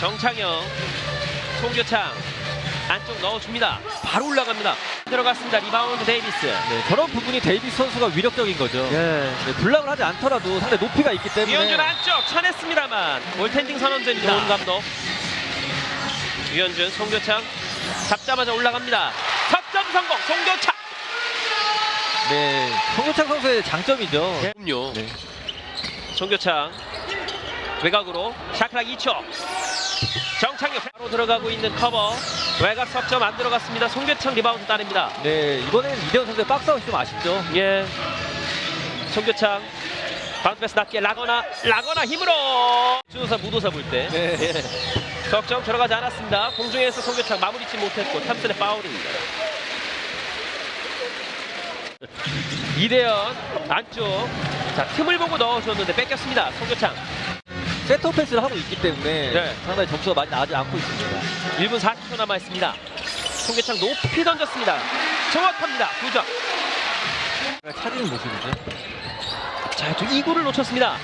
정창영, 송교창 안쪽 넣어줍니다. 바로 올라갑니다. 들어갔습니다. 리바운드 데이비스. 네, 저런 부분이 데이비스 선수가 위력적인 거죠. 예. 네, 블락을 하지 않더라도 상대 높이가 있기 때문에 유현준 안쪽 쳐냈습니다만 볼텐딩 선언됩니다. 좋은 감독. 유현준, 송교창 잡자마자 올라갑니다. 석점 성공, 송교창. 네, 송교창 선수의 장점이죠. 음료. 네. 송교창 외곽으로 샤크락 2초. 정창용 바로 들어가고 있는 커버. 외곽 석점 안 들어갔습니다. 송교창 리바운드 따냅니다. 네, 이번에는 이대현 선수의 박스아웃이 좀 아쉽죠. 예. 송교창 바운드 패스 낮게 라거나 라거나 힘으로 주도사 무도사 볼 때. 네. 예. 석점 들어가지 않았습니다. 공중에서 송교창 마무리치 못했고 탐슨의 파울입니다. 이대현 안쪽 자 틈을 보고 넣어줬는데 뺏겼습니다. 송교창 세트 오펜스를 하고 있기 때문에 네. 상당히 점수가 많이 나지 않고 있습니다. 1분 40초 남아 있습니다. 송교창 높이 던졌습니다. 정확합니다. 9점. 찾는 모습이죠. 자, 또 2구를 놓쳤습니다.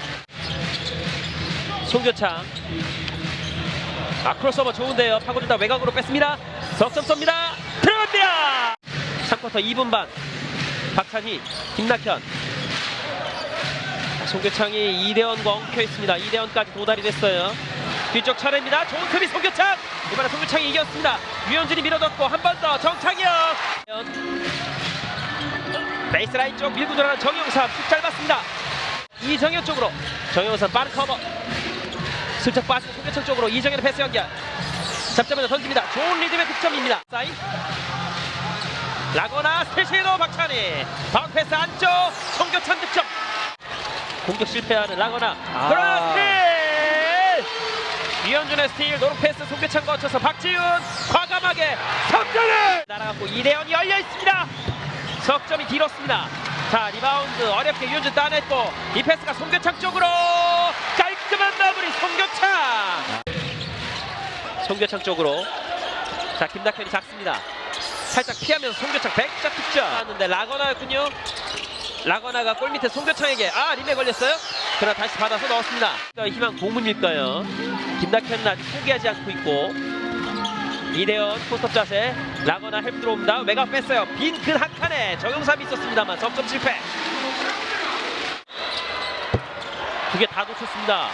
송교창. 아, 크로스오버 좋은데요. 파고들다 외곽으로 뺐습니다. 석점 쏩니다. 들어갑니다. 3쿼터 2분 반. 박찬희, 김낙현. 자, 송교창이 이대원과 엉켜 있습니다. 이대원까지 도달이 됐어요. 뒤쪽 차례입니다. 좋은 수비 송교창. 이번에 송교창이 이겼습니다. 유현진이 밀어넣고 한 번 더 정창현. 베이스라인 쪽 밀고 들어가는 정영삼 슛 짧았습니다. 이정현 쪽으로 정영삼 빠른 커버 슬쩍 빠지고 송교창 쪽으로 이정현의 패스 연결 잡자마자 던집니다. 좋은 리듬의 득점입니다. 사인 라거나 스테시노 박찬희 바운 패스 안쪽 송교창 득점 공격 실패하는 라거나 아. 스틸 이현준의 스틸 노루 패스 송교창 거쳐서 박지훈 과감하게 석점을 날아갔고 이대현이 열려 있습니다. 석점이 길었습니다. 자 리바운드 어렵게 유현준 따냈고 이 패스가 송교창 쪽으로 깔끔한 마무리 송교창 송교창 쪽으로 자 김낙현이 작습니다. 살짝 피하면서 송교창 100점 득점 하는데 라거나였군요. 라거나가 골 밑에 송교창에게 아 림에 걸렸어요. 그러나 다시 받아서 넣었습니다. 희망 고문일까요? 김낙현은 아직 포기하지 않고 있고 이대현 포스톱 자세 라거나 헬프 들어옵니다. 외곽 뺐어요. 빈근한 칸에 정영삼이 있었습니다만 석점 실패. 두 개 다 놓쳤습니다.